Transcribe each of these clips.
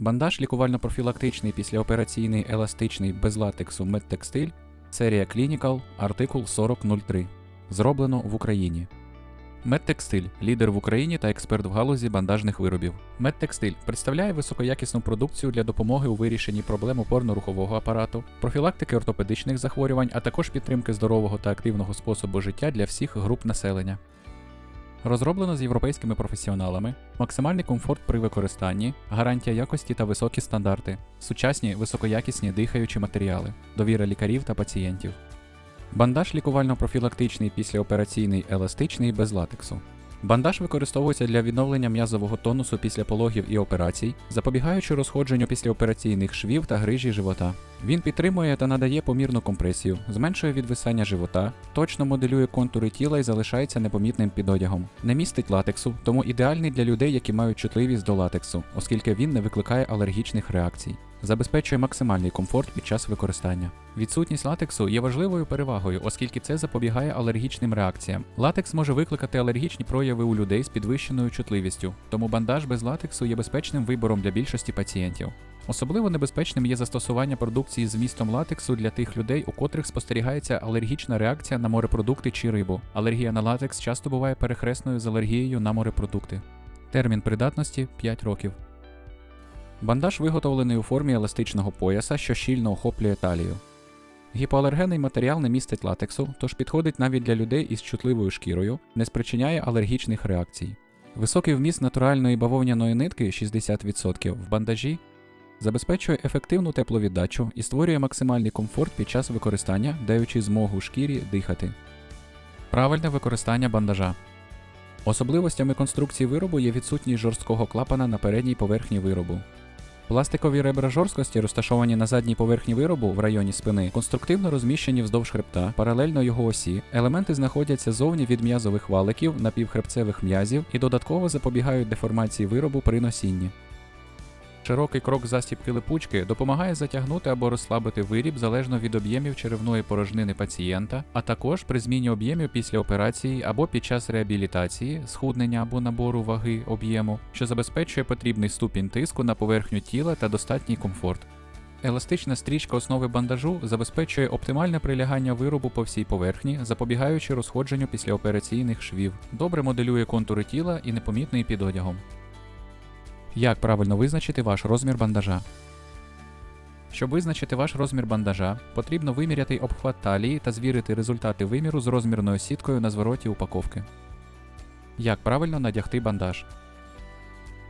Бандаж лікувально-профілактичний післяопераційний еластичний без латексу медтекстиль, серія Clinical, артикул 4003. Зроблено в Україні. Медтекстиль лідер в Україні та експерт в галузі бандажних виробів. Медтекстиль представляє високоякісну продукцію для допомоги у вирішенні проблем опорно-рухового апарату, профілактики ортопедичних захворювань, а також підтримки здорового та активного способу життя для всіх груп населення. Розроблено з європейськими професіоналами, максимальний комфорт при використанні, гарантія якості та високі стандарти, сучасні високоякісні дихаючі матеріали, довіра лікарів та пацієнтів. Бандаж лікувально-профілактичний післяопераційний еластичний без латексу. Бандаж використовується для відновлення м'язового тонусу після пологів і операцій, запобігаючи розходженню післяопераційних швів та грижі живота. Він підтримує та надає помірну компресію, зменшує відвисання живота, точно моделює контури тіла і залишається непомітним під одягом. Не містить латексу, тому ідеальний для людей, які мають чутливість до латексу, оскільки він не викликає алергічних реакцій. Забезпечує максимальний комфорт під час використання. Відсутність латексу є важливою перевагою, оскільки це запобігає алергічним реакціям. Латекс може викликати алергічні прояви у людей з підвищеною чутливістю, тому бандаж без латексу є безпечним вибором для більшості пацієнтів. Особливо небезпечним є застосування продукції з вмістом латексу для тих людей, у котрих спостерігається алергічна реакція на морепродукти чи рибу. Алергія на латекс часто буває перехресною з алергією на морепродукти. Термін придатності 5 років. Бандаж виготовлений у формі еластичного пояса, що щільно охоплює талію. Гіпоалергенний матеріал не містить латексу, тож підходить навіть для людей із чутливою шкірою, не спричиняє алергічних реакцій. Високий вміст натуральної бавовняної нитки 60% в бандажі забезпечує ефективну тепловіддачу і створює максимальний комфорт під час використання, даючи змогу шкірі дихати. Правильне використання бандажа. Особливостями конструкції виробу є відсутність жорсткого клапана на передній поверхні виробу. Пластикові ребра жорсткості, розташовані на задній поверхні виробу в районі спини, конструктивно розміщені вздовж хребта, паралельно його осі. Елементи знаходяться зовні від м'язових валиків напівхребцевих м'язів і додатково запобігають деформації виробу при носінні. Широкий крок застібки липучки допомагає затягнути або розслабити виріб залежно від об'ємів черевної порожнини пацієнта, а також при зміні об'ємів після операції або під час реабілітації, схуднення або набору ваги об'єму, що забезпечує потрібний ступінь тиску на поверхню тіла та достатній комфорт. Еластична стрічка основи бандажу забезпечує оптимальне прилягання виробу по всій поверхні, запобігаючи розходженню післяопераційних швів, добре моделює контури тіла і непомітний під одягом. Як правильно визначити ваш розмір бандажа? Щоб визначити ваш розмір бандажа, потрібно виміряти обхват талії та звірити результати виміру з розмірною сіткою на звороті упаковки. Як правильно надягти бандаж?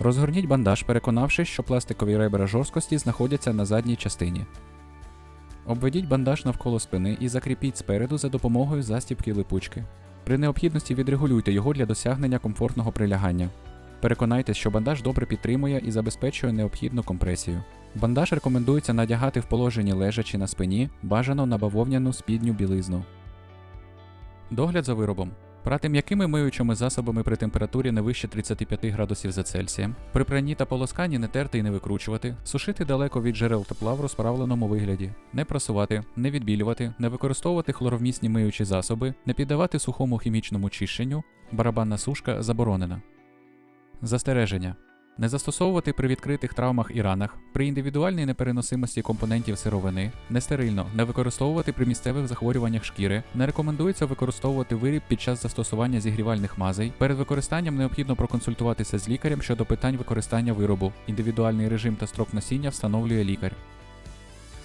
Розгорніть бандаж, переконавшись, що пластикові ребра жорсткості знаходяться на задній частині. Обведіть бандаж навколо спини і закріпіть спереду за допомогою застібки липучки. При необхідності відрегулюйте його для досягнення комфортного прилягання. Переконайтесь, що бандаж добре підтримує і забезпечує необхідну компресію. Бандаж рекомендується надягати в положенні лежачи на спині, бажано на бавовняну спідню білизну. Догляд за виробом. Прати м'якими миючими засобами при температурі не вище 35 градусів за Цельсієм. При пранні та полосканні не терти і не викручувати, сушити далеко від джерел тепла в розправленому вигляді, не прасувати, не відбілювати, не використовувати хлоровмісні миючі засоби, не піддавати сухому хімічному чищенню, барабанна сушка заборонена. Застереження. Не застосовувати при відкритих травмах і ранах, при індивідуальній непереносимості компонентів сировини, нестерильно, не використовувати при місцевих захворюваннях шкіри, не рекомендується використовувати виріб під час застосування зігрівальних мазей. Перед використанням необхідно проконсультуватися з лікарем щодо питань використання виробу. Індивідуальний режим та строк носіння встановлює лікар.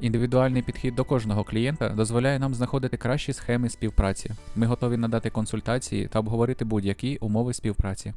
Індивідуальний підхід до кожного клієнта дозволяє нам знаходити кращі схеми співпраці. Ми готові надати консультації та обговорити будь-які умови співпраці.